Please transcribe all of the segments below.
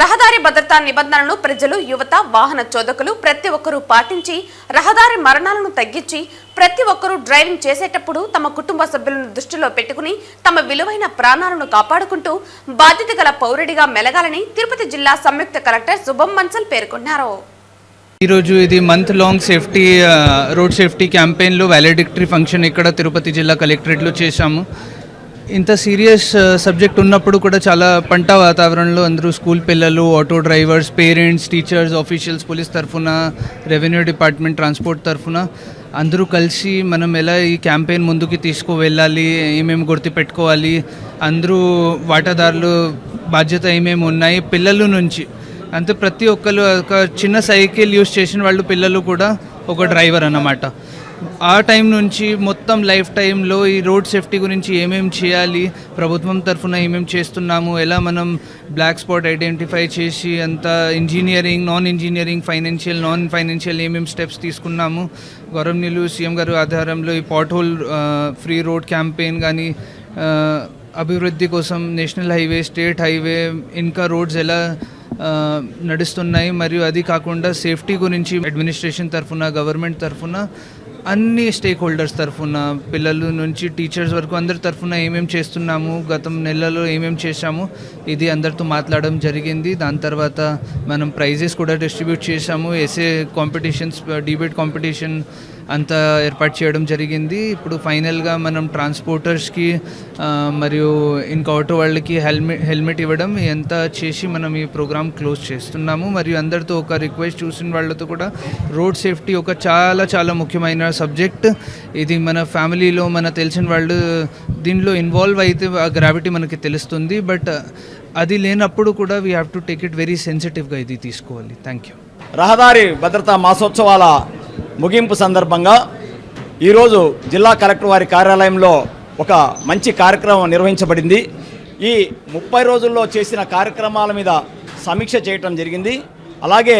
రహదారి భద్రతా నిబంధనలను ప్రజలు యువత వాహన చోదకులు ప్రతి ఒక్కరూ పాటించి రహదారి మరణాలను తగ్గించి ప్రతి ఒక్కరూ డ్రైవింగ్ చేసేటప్పుడు తమ కుటుంబ సభ్యులను దృష్టిలో పెట్టుకుని తమ విలువైన ప్రాణాలను కాపాడుకుంటూ బాధ్యత గల పౌరుడిగా మెలగాలని తిరుపతి జిల్లా సంయుక్త కలెక్టర్ శుభం మన్సల్ పేర్కొన్నారు. ఈరోజు ఇది month long safety road safety క్యాంపెయిన్లో valedictory function ఇక్కడ తిరుపతి జిల్లా కలెక్టరేట్లో చేశాము. ఇంత సీరియస్ సబ్జెక్ట్ ఉన్నప్పుడు కూడా చాలా పంట వాతావరణంలో అందరూ స్కూల్ పిల్లలు auto drivers parents teachers officials police తరఫున రెవెన్యూ డిపార్ట్మెంట్ ట్రాన్స్పోర్ట్ తరఫున అందరూ కలిసి మనం ఎలా ఈ క్యాంపెయిన్ ముందుకి తీసుకువెళ్ళాలి ఏమేమి గుర్తుపెట్టుకోవాలి అందరూ వాటాదారులు బాధ్యత ఏమేమి ఉన్నాయి పిల్లల నుంచి. అంతే ప్రతి ఒక్కరు ఒక చిన్న సైకిల్ యూస్ చేసిన వాళ్ళు పిల్లలు కూడా ఒక డ్రైవర్ అన్నమాట. ఆ టైం నుంచి మొత్తం లైఫ్ టైంలో ఈ రోడ్ సేఫ్టీ గురించి ఏమేమి చేయాలి ప్రభుత్వం తరఫున ఏమేమి చేస్తున్నాము ఎలా మనం బ్లాక్ స్పాట్ ఐడెంటిఫై చేసి అంత engineering non engineering financial non financial ఏమేమి స్టెప్స్ తీసుకున్నాము గౌరవనీయులు సీఎం గారు ఆధారంలో ఈ pothole free road campaign కానీ అభివృద్ధి కోసం నేషనల్ హైవే స్టేట్ హైవే ఇంకా రోడ్స్ ఎలా నడుస్తున్నాయి మరియు అది కాకుండా సేఫ్టీ గురించి అడ్మినిస్ట్రేషన్ తరఫున గవర్నమెంట్ తరఫున అన్ని స్టేక్ హోల్డర్స్ తరఫున పిల్లల నుంచి టీచర్స్ వరకు అందరి తరఫున ఏమేమి చేస్తున్నాము గతం నెలలో ఏమేమి చేశాము ఇది అందరితో మాట్లాడడం జరిగింది. దాని తర్వాత మనం ప్రైజెస్ కూడా డిస్ట్రిబ్యూట్ చేశాము. ఎస్ఏ కాంపిటీషన్స్ డిబేట్ కాంపిటీషన్ అంతా ఏర్పాటు చేయడం జరిగింది. ఇప్పుడు ఫైనల్గా మనం ట్రాన్స్పోర్టర్స్కి మరియు ఇంకా ఆటో వాళ్ళకి హెల్మెట్ హెల్మెట్ ఇవ్వడం ఎంత చేసి మనం ఈ ప్రోగ్రామ్ క్లోజ్ చేస్తున్నాము. మరియు అందరితో ఒక రిక్వెస్ట్ చూసిన వాళ్ళతో కూడా రోడ్ సేఫ్టీ ఒక చాలా చాలా ముఖ్యమైన సబ్జెక్ట్. ఇది మన ఫ్యామిలీలో మన తెలిసిన వాళ్ళు దీనిలో ఇన్వాల్వ్ అయితే ఆ గ్రావిటీ మనకి తెలుస్తుంది. బట్ అది లేనప్పుడు కూడా we have to take it very సెన్సిటివ్గా ఇది తీసుకోవాలి. థ్యాంక్ యూ రహదారి భద్రతా మాసోత్సవాల ముగింపు సందర్భంగా ఈరోజు జిల్లా కలెక్టర్ వారి కార్యాలయంలో ఒక మంచి కార్యక్రమం నిర్వహించబడింది. ఈ ముప్పై రోజుల్లో చేసిన కార్యక్రమాల మీద సమీక్ష చేయటం జరిగింది. అలాగే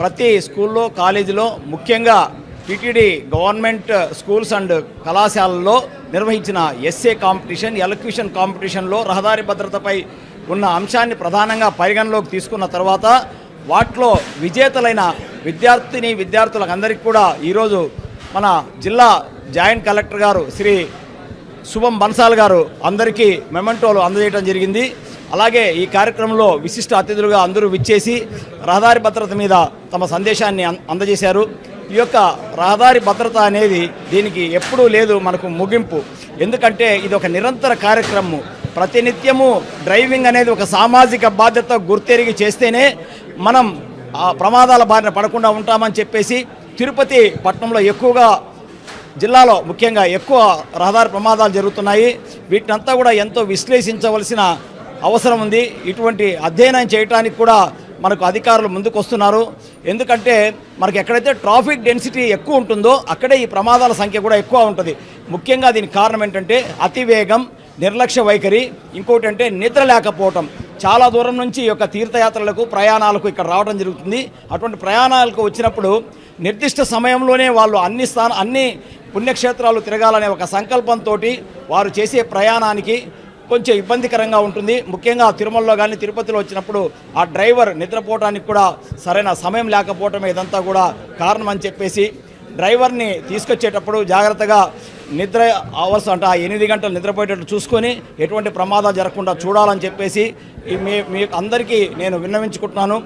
ప్రతి స్కూల్లో కాలేజీలో ముఖ్యంగా టిటిడి గవర్నమెంట్ స్కూల్స్ అండ్ కళాశాలల్లో నిర్వహించిన ఎస్ఏ కాంపిటీషన్ ఎలక్యూషన్ కాంపిటీషన్లో రహదారి భద్రతపై ఉన్న అంశాన్ని ప్రధానంగా పరిగణలోకి తీసుకున్న తర్వాత వాటిలో విజేతలైన విద్యార్థిని విద్యార్థులకు అందరికీ కూడా ఈరోజు మన జిల్లా జాయింట్ కలెక్టర్ గారు శ్రీ శుభం బన్సాల్ గారు అందరికీ మెమెంటోలు అందజేయడం జరిగింది. అలాగే ఈ కార్యక్రమంలో విశిష్ట అతిథులుగా అందరూ విచ్చేసి రహదారి భద్రత మీద తమ సందేశాన్ని అందజేశారు. ఈ యొక్క రహదారి భద్రత అనేది దీనికి ఎప్పుడూ లేదు మనకు ముగింపు. ఎందుకంటే ఇది ఒక నిరంతర కార్యక్రమం ప్రతినిత్యము డ్రైవింగ్ అనేది ఒక సామాజిక బాధ్యత గుర్తెరిగి చేస్తేనే మనం ఆ ప్రమాదాల బారిన పడకుండా ఉంటామని చెప్పేసి తిరుపతి పట్టణంలో ఎక్కువగా జిల్లాలో ముఖ్యంగా ఎక్కువ రహదారి ప్రమాదాలు జరుగుతున్నాయి. వీటినంతా కూడా ఎంతో విశ్లేషించవలసిన అవసరం ఉంది. ఇటువంటి అధ్యయనం చేయడానికి కూడా మనకు అధికారులు ముందుకు వస్తున్నారు ఎందుకంటే మనకు ఎక్కడైతే ట్రాఫిక్ డెన్సిటీ ఎక్కువ ఉంటుందో అక్కడే ఈ ప్రమాదాల సంఖ్య కూడా ఎక్కువ ఉంటుంది. ముఖ్యంగా దీనికి కారణం ఏంటంటే అతివేగం నిర్లక్ష్య వైఖరి ఇంకోటి అంటే నిద్ర లేకపోవటం. చాలా దూరం నుంచి ఈ యొక్క తీర్థయాత్రలకు ప్రయాణాలకు ఇక్కడ రావడం జరుగుతుంది. అటువంటి ప్రయాణాలకు వచ్చినప్పుడు నిర్దిష్ట సమయంలోనే వాళ్ళు అన్ని స్థాన అన్ని పుణ్యక్షేత్రాలు తిరగాలనే ఒక సంకల్పంతో వారు చేసే ప్రయాణానికి కొంచెం ఇబ్బందికరంగా ఉంటుంది. ముఖ్యంగా తిరుమలలో కానీ తిరుపతిలో వచ్చినప్పుడు ఆ డ్రైవర్ నిద్రపోవడానికి కూడా సరైన సమయం లేకపోవటమే ఇదంతా కూడా కారణం అని చెప్పేసి డ్రైవర్ని తీసుకొచ్చేటప్పుడు జాగ్రత్తగా నిద్ర అవర్స్ అంటే ఆ ఎనిమిది గంటలు నిద్రపోయేటట్టు చూసుకొని ఎటువంటి ప్రమాదాలు జరగకుండా చూడాలని చెప్పేసి మీ మీ అందరికీ నేను విన్నవించుకుంటున్నాను.